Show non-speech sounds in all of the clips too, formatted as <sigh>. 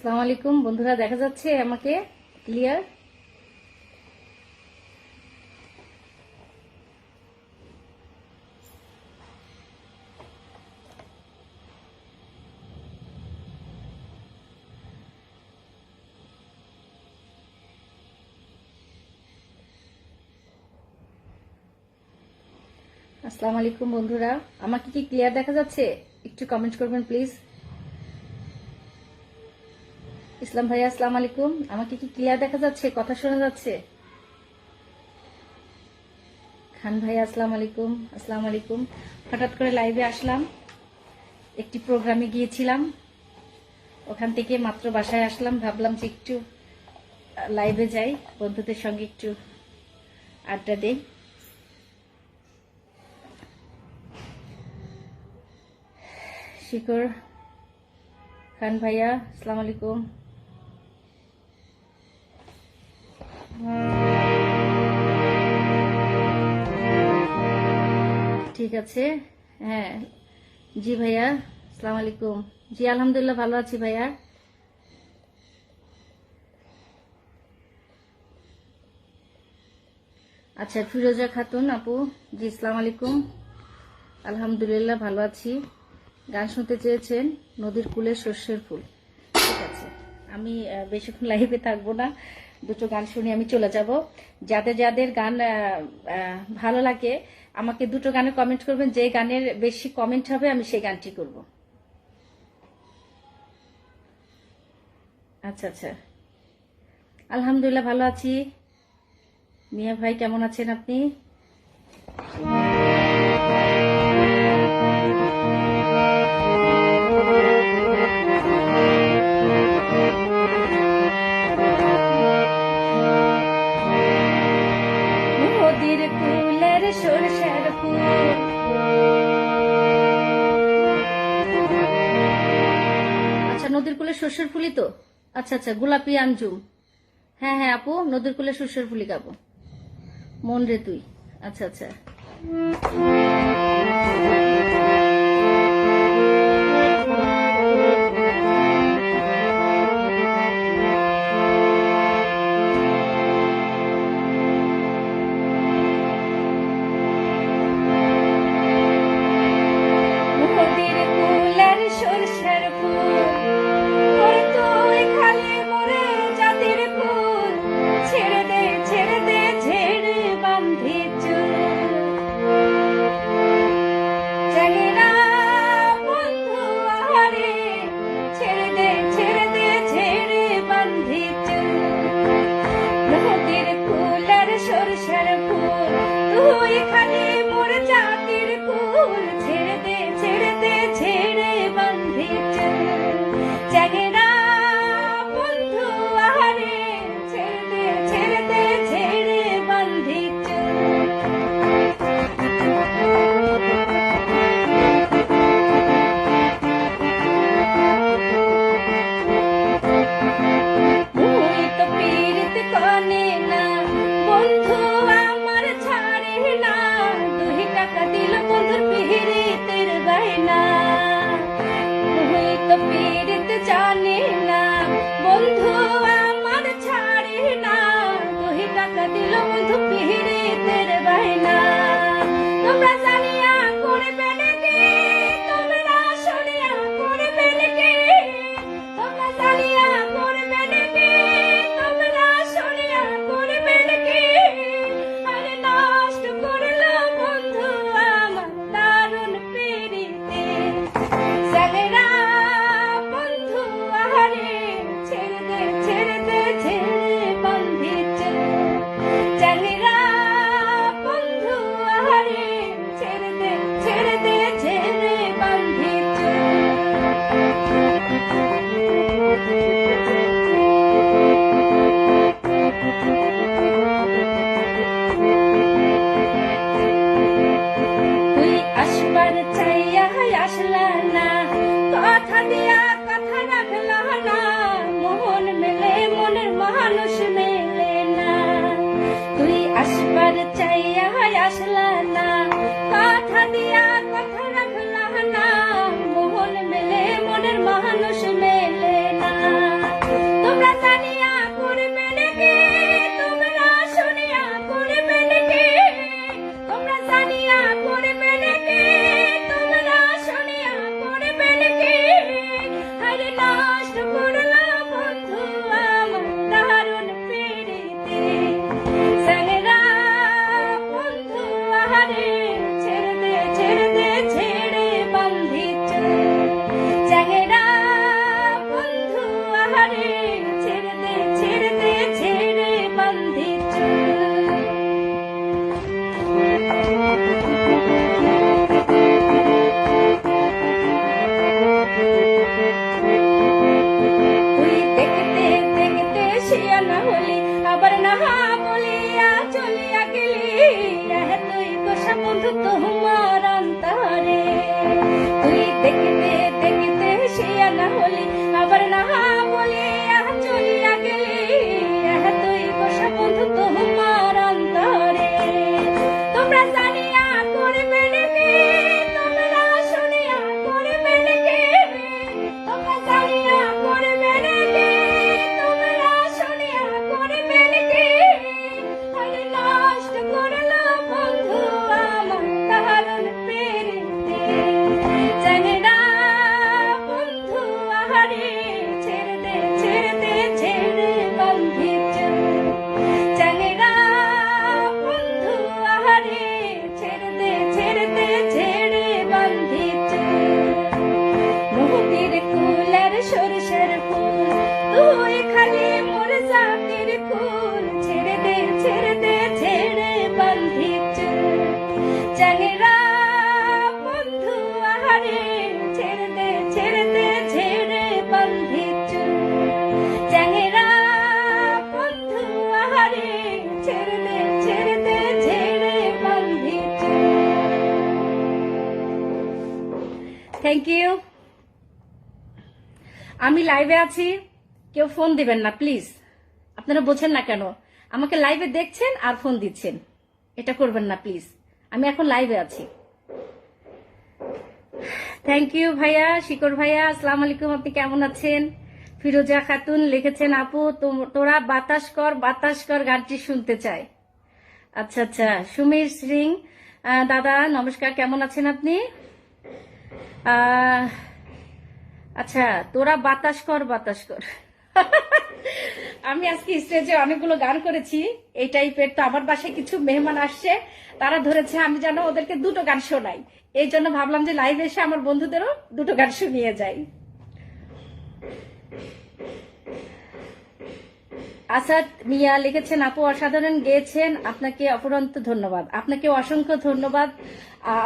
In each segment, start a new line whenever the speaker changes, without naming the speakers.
আসসালামু আলাইকুম। বন্ধুরা, দেখা যাচ্ছে আমাকে ক্লিয়ার আসসালামু আলাইকুম বন্ধুরা। আমাকে কি ক্লিয়ার দেখা যাচ্ছে? একটু কমেন্ট করবেন প্লিজ ইসলাম ভাইয়া, আসসালাম আলাইকুম। আমাকে কি ক্লিয়ার দেখা যাচ্ছে? কথা শোনা যাচ্ছে? খান ভাইয়া, আসসালামু আলাইকুম, আসসালাম আলাইকুম। হঠাৎ করে লাইভে আসলাম। একটি প্রোগ্রামে গিয়েছিলাম। ওখান থেকে মাত্র বাসায় আসলাম। ভাবলাম যে একটু লাইভে যাই, বন্ধুদের সঙ্গে একটু আড্ডা দেই। শিকর, খান ভাইয়া, আসসালামু আলাইকুম। ঠিক আছে। হ্যাঁ। জি ভাইয়া, আসসালামু আলাইকুম। জি, আলহামদুলিল্লাহ ভালো আছি ভাইয়া। আচ্ছা ফিরোজা খাতুন আপু। জি, আসসালামু আলাইকুম। আলহামদুলিল্লাহ ভালো আছি। গান শুনতে চেয়েছেন, নদীর কূলে শস্যের ফুল। ঠিক আছে। আমি বেশিক্ষণ লাইভে থাকব না। দুটো গান শুনে আমি চলে যাব। যাদের যাদের গান ভালো লাগে, আমাকে দুটো গানে কমেন্ট করবেন। যে গানের বেশি কমেন্ট হবে, আমি সেই গানটি করব। আচ্ছা আচ্ছা। আলহামদুলিল্লাহ, ভালো আছি। মিয়া ভাই, কেমন আছেন আপনি? নদীর কুলে শস্যের ফুলি তো? আচ্ছা আচ্ছা গোলাপি আঞ্জুম। হ্যাঁ হ্যাঁ আপু, নদীর কুলে শস্যের ফুলি গাবো মন রে তুই। আচ্ছা আচ্ছা। আসবার চাইয়া আসলা না, কথা দিয়া কথা রাখলা না মন মেলে, মনের মানুষ মেলে না। তুই আসবার চাইয়া আসলা থ্যাংক ইউ আমি লাইভে আছি। কেউ ফোন দিবেন না প্লিজ আপনারা বোঝেন না কেন। আমাকে লাইভে দেখছেন আর ফোন দিচ্ছেন। এটা করবেন না প্লিজ আমি এখন লাইভে আছি। থ্যাংক ইউ ভাইয়া, শিকর ভাইয়া, আসসালামু আলাইকুম, আপনি কেমন আছেন? ফিরোজা খাতুন লিখেছেন, আপু তোরা বাতাস কর বাতাস কর গানটি শুনতে চাই। আচ্ছা আচ্ছা। সুমীর সিং দাদা, নমস্কার, কেমন আছেন আপনি? আচ্ছা তোরা বাতাস কর বাতাস কর। আমি আজকে স্টেজে অনেকগুলো গান করেছি, এই টাইপের তো আমার বাসায় কিছু মেহমান আসছে, তারা ধরেছে আমি যেন ওদেরকে দুটো গান শোনাই। এই জন্য ভাবলাম যে লাইভে এসে আমার বন্ধুদেরও দুটো গান শুনিয়ে যাই। আসাদ মিয়া লিখেছেন, আপু, অসাধারণ গেয়েছেন। আপনাকে অপরন্ত ধন্যবাদ। আপনাকে অসংখ্য ধন্যবাদ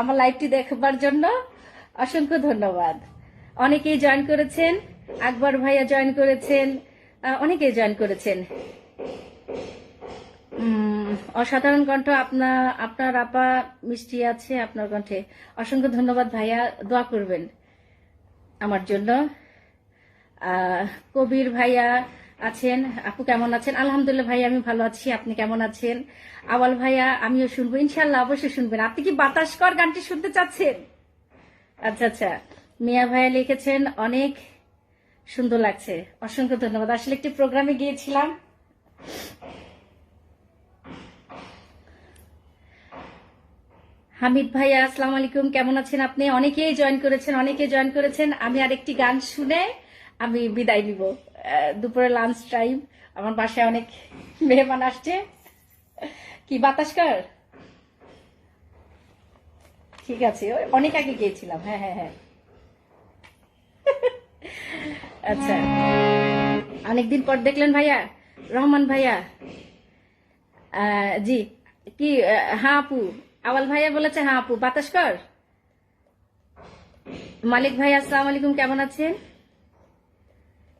আমার লাইভটি দেখবার জন্য। অসংখ্য ধন্যবাদ। অনেকেই জয়েন করেছেন, আকবর ভাইয়া জয়েন করেছেন অনেকেই জয়েন করেছেন। অসাধারণ কণ্ঠ আপনার আপনার আপা মিষ্টি আছে আপনার কণ্ঠে। অসংখ্য ধন্যবাদ ভাইয়া, দোয়া করবেন আমার জন্য। কবির ভাইয়া আছেন, আপু কেমন আছেন? আলহামদুলিল্লাহ ভাইয়া, আমি ভালো আছি, আপনি কেমন আছেন? আওয়াল ভাইয়া, আমিও শুনব ইনশাল্লাহ অবশ্যই শুনবেন। আপনি কি বাতাস কর গানটি শুনতে চাচ্ছেন? আচ্ছা আচ্ছা। মিয়া ভাইয়া লিখেছেন, অনেক সুন্দর লাগছে। অসংখ্য ধন্যবাদ। আসলে একটি প্রোগ্রামে গিয়েছিলাম। হামিদ ভাইয়া, আসসালামু আলাইকুম। কেমন আছেন আপনি? অনেকেই জয়েন করেছেন, অনেকে জয়েন করেছেন। আমি আরেকটি গান শুনে আমি বিদায় নিব। দুপুরে লাঞ্চ টাইম আমার বাসায় অনেক মেহমান আসছে। কি, বাতাস কর? ঠিক আছে অনেক আগে গিয়েছিলাম হ্যাঁ হ্যাঁ হ্যাঁ। <laughs> আচ্ছা। অনেকদিন পর দেখলেন ভাইয়া, রহমান ভাইয়া। জি, কি হ্যাঁ আপু, আওয়াল ভাইয়া বলেছে হ্যাঁ আপু, বাতাস কর। মালিক ভাই, আসসালাম আলাইকুম, কেমন আছেন?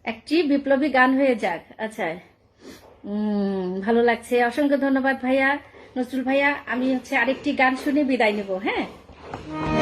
একটি বিপ্লবী গান হয়ে যাক আচ্ছা। ভালো লাগছে, অসংখ্য ধন্যবাদ ভাইয়া, নজরুল ভাইয়া, আমি হচ্ছে আরেকটি গান শুনে বিদায় নেব হ্যাঁ? ও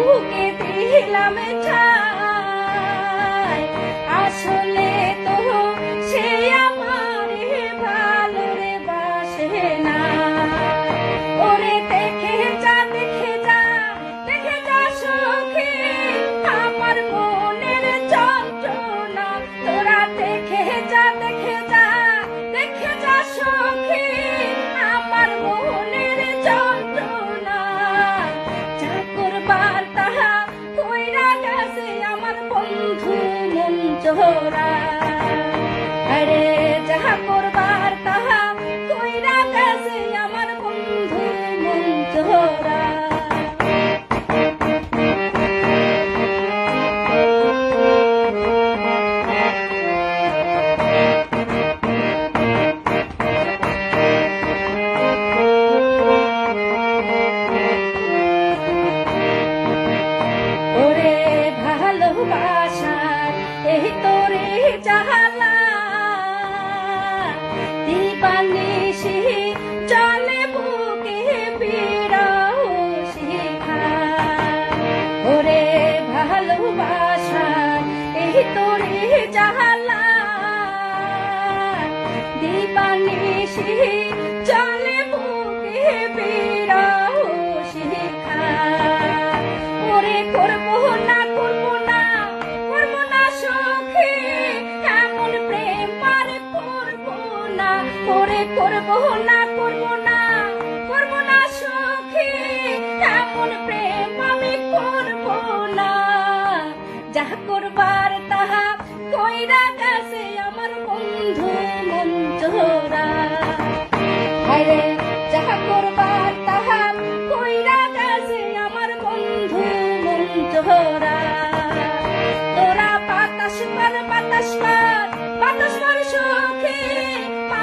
Ooh, get the hill, ser. দিবানিশি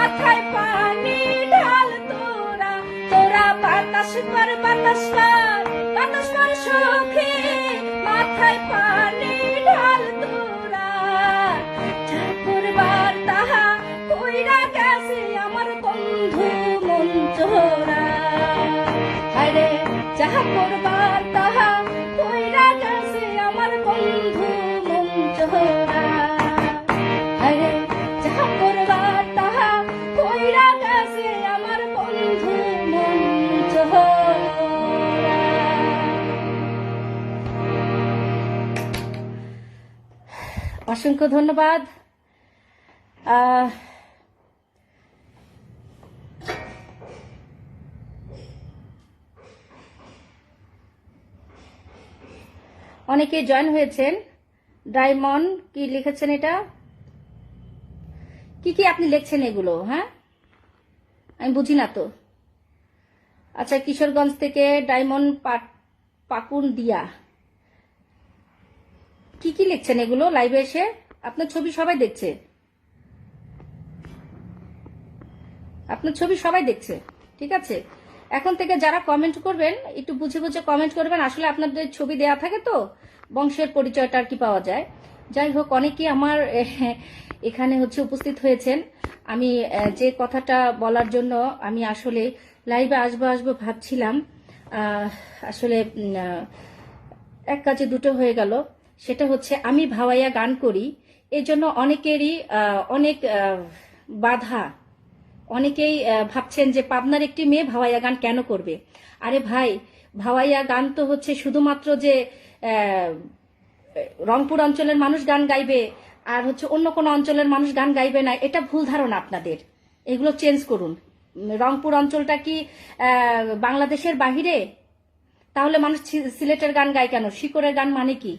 মাথায় পানি ঢাল তোরা তোরা বাতাস পর বাতাস পর বাতাস পর সুখী। মাথায় পানি অসংখ্য ধন্যবাদ। অনেকে জয়েন হয়েছেন। ডায়মন্ড, কি লিখেছেন এটা? কি কি আপনি লিখছেন এগুলো হ্যাঁ? আমি বুঝি না তো। আচ্ছা কিশোরগঞ্জ থেকে ডায়মন্ড পাকুন দিয়া কি কি লিখছেন এগুলো লাইভে এসে? আপনার ছবি সবাই দেখছে? আপনার ছবি সবাই দেখছে, ঠিক আছে? এখন থেকে যারা কমেন্ট করবেন, একটু বুঝে বুঝে কমেন্ট করবেন। আসলে আপনাদের ছবি দেয়া থাকে তো, বংশের পরিচয়টা আর কি পাওয়া যায়। যাই হোক, অনেকেই আমার এখানে হচ্ছে উপস্থিত হয়েছেন। আমি যে কথাটা বলার জন্য আমি আসলে লাইভে আসব আসব ভাবছিলাম। আসলে এক কাজে দুটো হয়ে গেল। সেটা হচ্ছে, আমি ভাওয়াইয়া গান করি এই জন্য অনেকেরই অনেক বাধা। অনেকেই ভাবছেন যে পাবনার একটি মেয়ে ভাওয়াইয়া গান কেন করবে? আরে ভাই, ভাওয়াইয়া গান তো হচ্ছে শুধুমাত্র যে রংপুর অঞ্চলের মানুষ গান গাইবে, আর হচ্ছে অন্য কোনো অঞ্চলের মানুষ গান গাইবে না, এটা ভুল ধারণা আপনাদের। এগুলো চেঞ্জ করুন। রংপুর অঞ্চলটা কি বাংলাদেশের বাহিরে? তাহলে মানুষ সিলেটের গান গায় কেন? শিকরের গান মানে কি?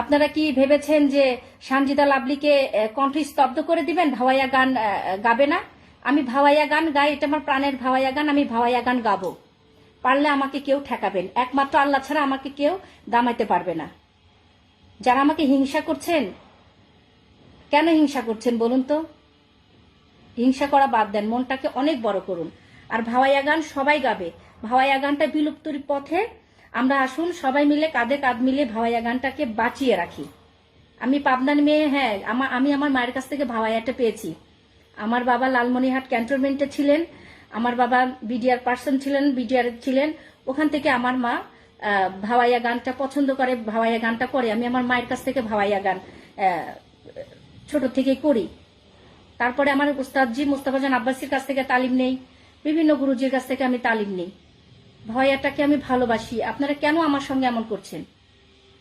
আপনারা কি ভেবেছেন যে সানজিদা লাভলিকে কণ্ঠ স্তব্ধ করে দিবেন? ভাওয়াইয়া গান গাবে না। আমি ভাওয়াইয়া গান গাই, এটা আমার প্রাণের ভাওয়াইয়া গান, আমি ভাওয়াইয়া গান গাবো। পারলে আমাকে কেউ ঠেকাবেন। একমাত্র আল্লাহ ছাড়া আমাকে কেউ দামাইতে পারবে না। যারা আমাকে হিংসা করছেন, কেন হিংসা করছেন বলুন তো? হিংসা করা বাদ দেন, মনটাকে অনেক বড় করুন। আর ভাওয়াইয়া গান সবাই গাবে। ভাওয়াইয়া গানটা বিলুপ্তির পথে আমরা আসুন, সবাই মিলে কাঁধে কাঁধ মিলে ভাওয়াইয়া গানটাকে বাঁচিয়ে রাখি। আমি পাবনার মেয়ে হ্যাঁ আমি আমার মায়ের কাছ থেকে ভাওয়াইয়াটা পেয়েছি। আমার বাবা লালমনিহাট ক্যান্টনমেন্টে ছিলেন, আমার বাবা বিডিআর পার্সন ছিলেন, বিডিআর ছিলেন। ওখান থেকে আমার মা ভাওয়াইয়া গানটা পছন্দ করে, ভাওয়াইয়া গানটা করে। আমি আমার মায়ের কাছ থেকে ভাওয়াইয়া গান ছোট থেকে করি। তারপরে আমার উস্তাদজি মুস্তাফাজান আব্বাসির কাছ থেকে তালিম নেই। বিভিন্ন গুরুজির কাছ থেকে আমি তালিম নেই। ভয়াটাকে আমি ভালোবাসি। আপনারা কেন আমার সঙ্গে এমন করছেন?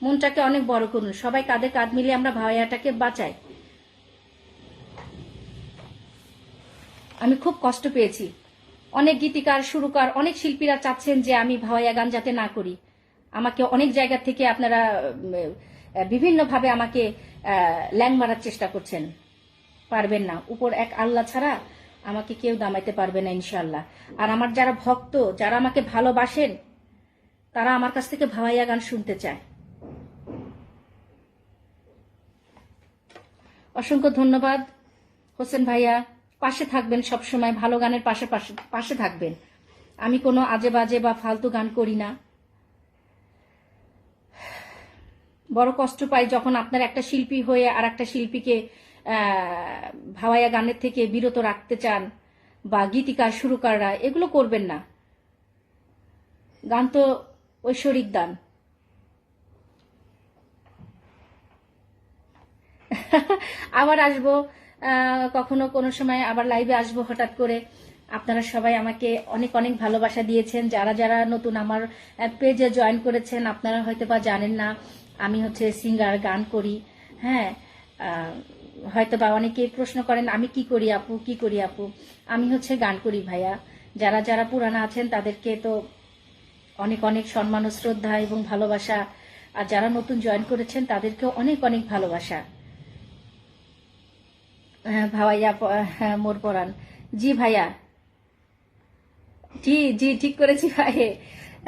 মনটাকে অনেক বড় করুন। সবাই কাঁধে কাঁধ মিলিয়ে আমরা ভাইয়াটাকে বাঁচাই। আমি খুব কষ্ট পেয়েছি। অনেক গীতিকার, সুরকার, অনেক শিল্পীরা চাচ্ছেন যে আমি ভাওয়াইয়া গান যাতে না করি। আমাকে অনেক জায়গা থেকে আপনারা বিভিন্নভাবে আমাকে ল্যাং মারার চেষ্টা করছেন। পারবেন না। উপর এক আল্লাহ ছাড়া আমাকে কেউ দামাইতে পারবে না ইনশাল্লাহ আর আমার যারা ভক্ত, যারা আমাকে ভালোবাসেন, তারা আমার কাছ থেকে ভাওয়াইয়া গান শুনতে চায়। অসংখ্য ধন্যবাদ। হোসেন ভাইয়া, পাশে থাকবেন সব সময় ভালো গানের পাশে পাশে থাকবেন। আমি কোনো আজে বাজে বা ফালতু গান করি না। বড় কষ্ট পাই যখন আপনার একটা শিল্পী হয়ে আর একটা শিল্পীকে ভাওয়াইয়া গানের থেকে বিরত রাখতে চান বা গীতিকার, সুরকাররা, এগুলো করবেন না। গান তো ঐশ্বরিক দান। আবার আসব কখনো কোনো সময় আবার লাইভে আসব হঠাৎ করে। আপনারা সবাই আমাকে অনেক অনেক ভালোবাসা দিয়েছেন। যারা যারা নতুন আমার পেজে জয়েন করেছেন, আপনারা হয়তো বা জানেন না, আমি হচ্ছে সিঙ্গার গান করি। হ্যাঁ হয়তো বা অনেকে প্রশ্ন করেন আমি কি করি আপু? কি করি আপু? আমি হচ্ছে গান করি ভাইয়া। যারা যারা পুরানা আছেন তাদেরকে তো অনেক অনেক সম্মান ও শ্রদ্ধা এবং ভালোবাসা। আর যারা নতুন জয়েন করেছেন তাদেরকেও অনেক অনেক ভালোবাসা। হ্যাঁ, ভাইয়া হ্যাঁ, মোর পরান জি ভাইয়া। জি জি ঠিক করেছি ভাই।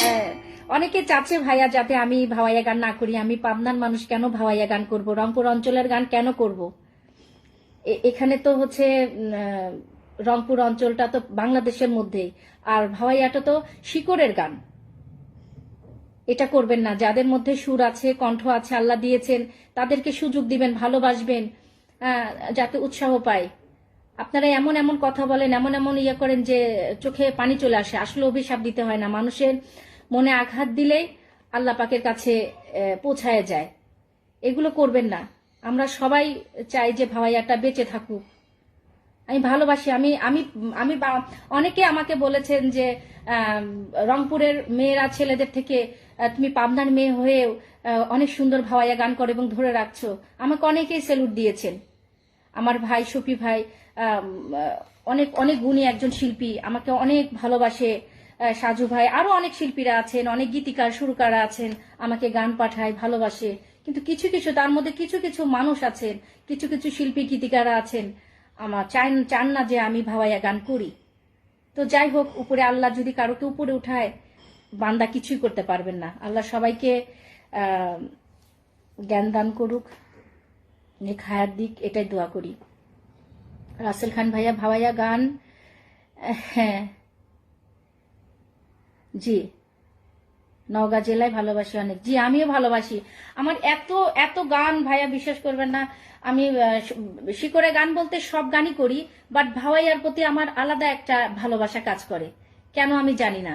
হ্যাঁ, অনেকে চাচ্ছে ভাইয়া যাতে আমি ভাওয়াইয়া গান না করি। আমি পাবনার মানুষ কেন ভাওয়াইয়া গান করব? রংপুর অঞ্চলের গান কেন করব? এখানে তো হচ্ছে রংপুর অঞ্চলটা তো বাংলাদেশের মধ্যেই। আর ভাওয়াইয়াটা তো শিকড়ের গান। এটা করবেন না। যাদের মধ্যে সুর আছে, কণ্ঠ আছে, আল্লাহ দিয়েছেন, তাদেরকে সুযোগ দিবেন, ভালোবাসবেন যাতে উৎসাহ পায়। আপনারা এমন এমন কথা বলেন, এমন এমন ইয়ে করেন যে চোখে পানি চলে আসে। আসলে অভিশাপ দিতে হয় না। মানুষের মনে আঘাত দিলেই আল্লাহ পাকের কাছে পৌঁছায় যায়। এগুলো করবেন না। আমরা সবাই চাই যে ভাওয়াইয়াটা বেঁচে থাকুক। আমি ভালোবাসি, আমি আমি আমি অনেকে আমাকে বলেছেন যে রংপুরের মেয়েরা ছেলেদের থেকে তুমি পাবনার মেয়ে হয়েও অনেক সুন্দর ভাওয়াইয়া গান করে এবং ধরে রাখছো। আমাকে অনেকেই স্যালুট দিয়েছেন। আমার ভাই শফি ভাই অনেক অনেক গুণী একজন শিল্পী, আমাকে অনেক ভালোবাসে সাজু ভাই। আরও অনেক শিল্পীরা আছেন, অনেক গীতিকার, সুরকারা আছেন, আমাকে গান পাঠায়, ভালোবাসে। কিন্তু কিছু কিছু, তার মধ্যে কিছু কিছু মানুষ আছেন, কিছু কিছু শিল্পী গীতিকারা আছেন। আমার চান চান না যে আমি ভাওয়াইয়া গান করি। তো যাই হোক, উপরে আল্লাহ যদি কারোকে উপরে উঠায়, বান্দা কিছুই করতে পারবেন না। আল্লাহ সবাইকে জ্ঞান দান করুক, নেক দিক, এটাই দোয়া করি। রাসেল খান ভাইয়া ভাওয়াইয়া গান হ্যাঁ। জি। নওগাঁ জেলায় ভালোবাসি অনেক। জি, আমিও ভালোবাসি। আমার এত এত গান ভাইয়া বিশ্বাস করবেন না, আমি শিকড়ে গান বলতে সব গানই করি বাট ভাওয়াইয়ার প্রতি আমার আলাদা একটা ভালোবাসা কাজ করে। কেন আমি জানি না।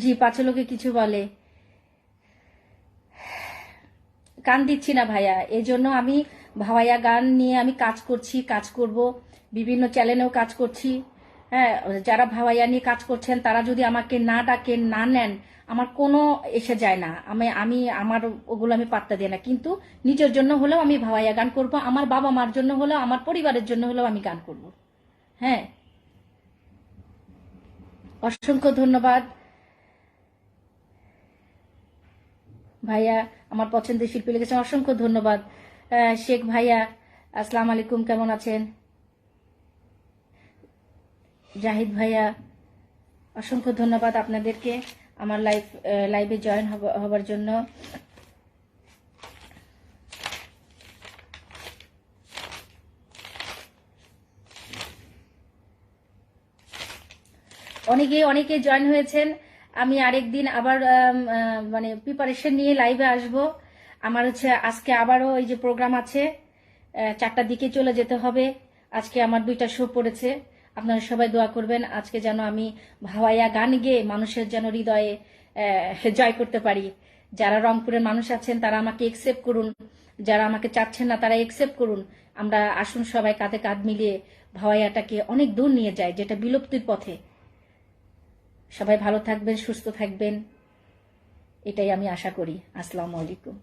জি, পাঁচ লোকে কিছু বলে। গান দিচ্ছি না ভাইয়া। এই জন্য আমি ভাওয়াইয়া গান নিয়ে আমি কাজ করছি, কাজ করব। বিভিন্ন চ্যানেলেও কাজ করছি। হ্যাঁ যারা ভাওয়াইয়া নিয়ে কাজ করছেন, তারা যদি আমাকে না ডাকেন, না নেন, আমার কোনো এসে যায় না। আমি আমি, আমার ওগুলো আমি পাত্তা দিই না। কিন্তু নিজের জন্য হলেও আমি ভাওয়াইয়া গান করব, আমার বাবা মার জন্য হলেও, আমার পরিবারের জন্য হলেও আমি গান করব। হ্যাঁ। অসংখ্য ধন্যবাদ। ভাইয়া, আমার পছন্দের শিল্পী লিখেছেন অসংখ্য ধন্যবাদ। শেখ ভাইয়া, আসসালাম আলাইকুম, কেমন আছেন? জাহিদ ভাইয়া, অসংখ্য ধন্যবাদ আপনাদেরকে আমার লাইভ লাইভে জয়েন হবার জন্য। অনেকে অনেকে জয়েন হয়েছেন। আমি আরেকদিন আবার মানে প্রিপারেশন নিয়ে লাইভে আসব। আমার হচ্ছে আজকে আবারও এই যে প্রোগ্রাম আছে চারটার দিকে চলে যেতে হবে। আজকে আমার দুইটা শো পড়েছে। আপনারা সবাই দোয়া করবেন, আজকে যেন আমি ভাওয়াইয়া গান গেয়ে মানুষের যেন হৃদয়ে জয় করতে পারি। যারা রংপুরের মানুষ আছেন, তারা আমাকে একসেপ্ট করুন। যারা আমাকে চাচ্ছেন না, তারা একসেপ্ট করুন। আমরা আসুন সবাই কাঁধে কাঁধ মিলিয়ে ভাওয়াইয়াটাকে অনেক দূর নিয়ে যায় যেটা বিলুপ্তির পথে। সবাই ভালো থাকবেন, সুস্থ থাকবেন, এটাই আমি আশা করি। আসসালামু আলাইকুম।